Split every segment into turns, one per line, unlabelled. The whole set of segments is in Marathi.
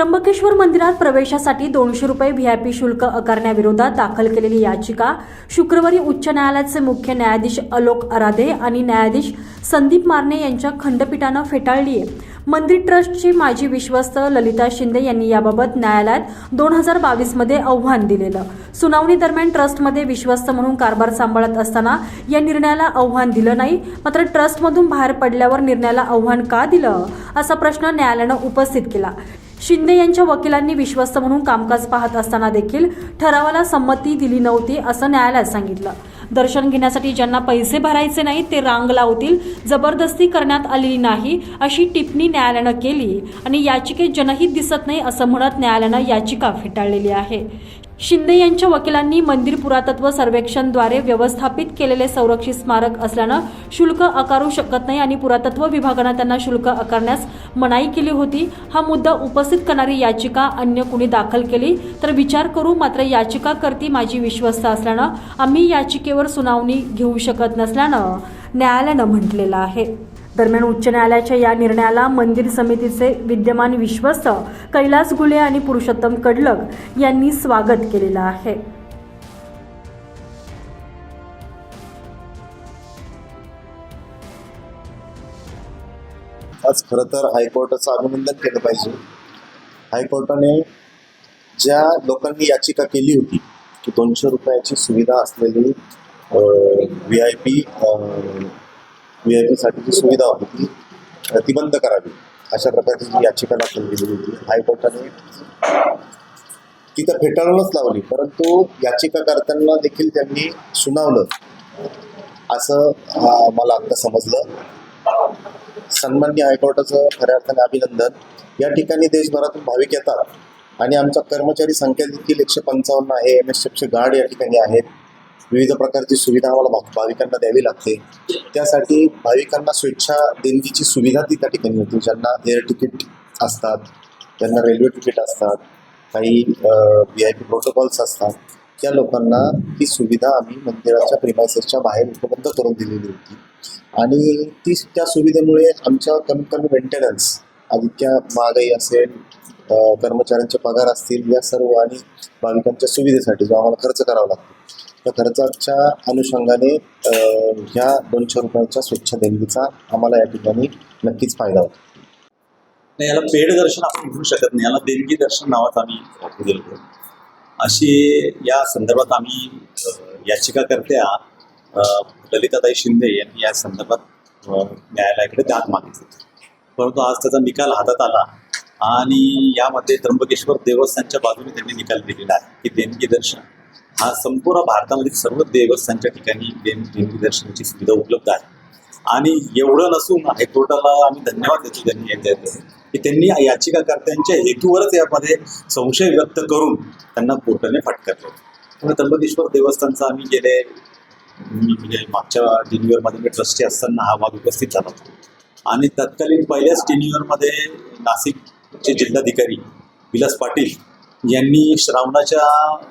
त्र्यंबकेश्वर मंदिरात प्रवेशासाठी दोनशे रुपये व्हीआयपी शुल्क आकारण्याविरोधात दाखल केलेली याचिका शुक्रवारी उच्च न्यायालयाचे मुख्य न्यायाधीश अलोक अराधे आणि न्यायाधीश संदीप मारणे यांच्या खंडपीठानं फेटाळली आहे. मंदिर ट्रस्टची माजी विश्वस्त ललिता शिंदे यांनी याबाबत न्यायालयात दोन हजार बावीसमध्ये आव्हान दिलेलं. सुनावणी दरम्यान ट्रस्टमध्ये विश्वस्त म्हणून कारभार सांभाळत असताना या निर्णयाला आव्हान दिलं नाही मात्र ट्रस्टमधून बाहेर पडल्यावर निर्णयाला आव्हान का दिलं? असा प्रश्न न्यायालयानं उपस्थित केला. शिंदे यांच्या वकिलांनी विश्वस्त म्हणून कामकाज पाहत असताना देखील ठरावाला संमती दिली नव्हती असं न्यायालयात सांगितलं. दर्शन घेण्यासाठी ज्यांना पैसे भरायचे नाहीत ते रांग लावतील जबरदस्ती करण्यात आलेली नाही अशी टिप्पणी न्यायालयानं केली आणि याचिकेत जनहित दिसत नाही असं म्हणत न्यायालयानं याचिका फेटाळलेली आहे. शिंदे यांच्या वकिलांनी मंदिर पुरातत्व सर्वेक्षणद्वारे व्यवस्थापित केलेले संरक्षित स्मारक असल्यानं शुल्क आकारू शकत नाही आणि पुरातत्व विभागानं त्यांना शुल्क आकारण्यास मनाई केली होती. हा मुद्दा उपस्थित करणारी याचिका अन्य कुणी दाखल केली? तर विचार करू मात्र याचिकाकर्ती माझी विश्वस्त असल्यानं आम्ही याचिकेवर सुनावणी घेऊ शकत नसल्यानं न्यायालयानं म्हटलेलं आहे. दरम्यान उच्च न्यायालयाच्या या निर्णयाला मंदिर समितीचे विद्यमान विश्वस्त कैलास गुले आणि पुरुषोत्तम कडलक यांनी स्वागत केलेलं आहे.
आज खरं तर हायकोर्टाचं अभिनंदन केलं पाहिजे. हायकोर्टाने ज्या लोकांनी याचिका केली होती की दोनशे रुपयाची सुविधा असलेली V I P V I पीसाठीची सुविधा होती. ती प्रतिबंध करावी अशा प्रकारची जी याचिका दाखल केली होती. हायकोर्टाने ती तर फेटाळूनच लावली. परंतु याचिकाकर्त्यांना देखील त्यांनी सुनावलं. असं मला आत्ता समजलं. सन्मान्य हायकोर्टाचं खऱ्या अर्थाने अभिनंदन. या ठिकाणी देशभरातून भाविक येतात. आणि आमचा कर्मचारी संख्या देखील एकशे पंचावन्न आहे. एम एस एफचे गार्ड या ठिकाणी आहेत. विविध प्रकारची सुविधा आम्हाला भाविकांना द्यावी लागते. त्यासाठी भाविकांना स्वेच्छा देणगीची सुविधा ती त्या ठिकाणी होती. ज्यांना एअर तिकीट असतात ज्यांना रेल्वे तिकीट असतात काही व्ही आय पी प्रोटोकॉल्स असतात त्या लोकांना ही सुविधा आम्ही मंदिराच्या प्रिमायसेसच्या बाहेर उपलब्ध करून दिलेली होती. आणि ती त्या सुविधेमुळे आमच्या कमीत कमी मेंटेनन्स आदित्य महागाई असेल कर्मचाऱ्यांचे पगार असतील या सर्व आणि भाविकांच्या सुविधेसाठी जो आम्हाला खर्च करावा लागतो. त्या खर्चाच्या अनुषंगाने ह्या दोनशे रुपयाच्या स्वच्छ देणगीचा आम्हाला या ठिकाणी नक्कीच फायदा होतो.
नाही याला पेड दर्शन आपण म्हणू शकत नाही. याला देणगी दर्शन नावाचं आम्ही दिलं अशी या संदर्भात आम्ही अ, याचिकाकर्त्या ललिताताई शिंदे यांनी या संदर्भात न्यायालयाकडे दाद मागितली. परंतु आज त्याचा निकाल हातात आला आणि यामध्ये त्र्यंबकेश्वर देवस्थानच्या बाजूने त्यांनी निकाल दिलेला आहे की देणगी दर्शन. हा संपूर्ण भारतामधील सर्व देवस्थानच्या ठिकाणी देणगी दर्शनाची सुविधा उपलब्ध आहे. आणि एवढं नसून हायकोर्टाला आम्ही धन्यवाद देतो त्यांनी की त्यांनी याचिकाकर्त्यांच्या हेतूवरच यामध्ये संशय व्यक्त करून त्यांना कोर्टाने फटकारलं त्यामुळे त्र्यंबकेश्वर देवस्थानचा आम्ही गेले म्हणजे मागच्या टेन्युअरमध्ये मी ट्रस्टी असताना हा वाद उपस्थित झाला होता. आणि तत्कालीन पहिल्याच टेन्युअरमध्ये नाशिकचे जिल्हाधिकारी विलास पाटील यांनी श्रावणाच्या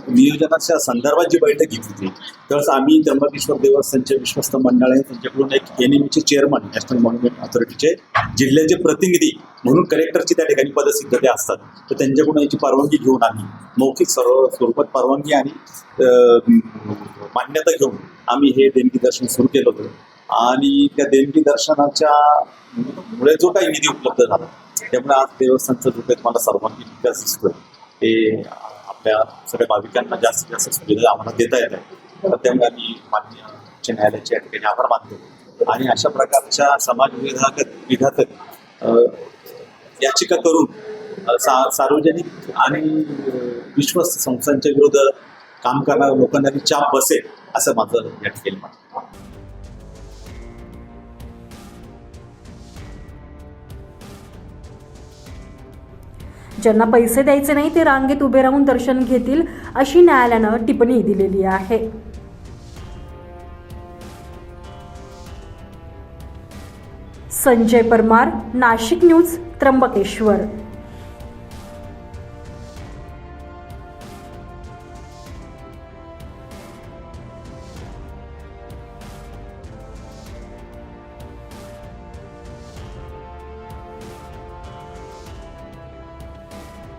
नियोजनाच्या संदर्भात जी बैठक घेतली होती त्यावेळेस आम्ही त्र्यंबकेश्वर देवस्थानचे विश्वस्त मंडळ आहे त्यांच्याकडून एक N M chairman national monument ऑथॉरिटीचे जिल्ह्याचे प्रतिनिधी म्हणून कलेक्टरची त्या ठिकाणी पदसिद्धते असतात. तर त्यांच्याकडून याची परवानगी घेऊन आम्ही मौखिक सर्व स्वरूपात परवानगी आणि मान्यता घेऊन आम्ही हे देणगी दर्शन सुरू केलं होतं. आणि त्या देणगी दर्शनाच्या मुळे जो काही निधी उपलब्ध झाला त्यामुळे आज देवस्थानचं जो काही तुम्हाला सर्वांगीण विकास दिसतोय. ते आपल्या सगळ्या भाविकांना जास्तीत जास्त सुविधा आम्हाला देता येत आहे तर त्यामुळे आम्ही मान्य उच्च न्यायालयाच्या या ठिकाणी आभार मानतो. आणि अशा प्रकारच्या समाज विधाक विघातक याचिका करून सा सार्वजनिक आणि विश्वस्त संस्थांच्या विरुद्ध काम करणाऱ्या लोकांना ती चाप बसेल असं माझं या ठिकाणी मत
ज्यांना पैसे द्यायचे नाही ते रांगेत उभे राहून दर्शन घेतील अशी न्यायालयानं टिप्पणी दिलेली आहे. संजय परमार नाशिक न्यूज त्र्यंबकेश्वर.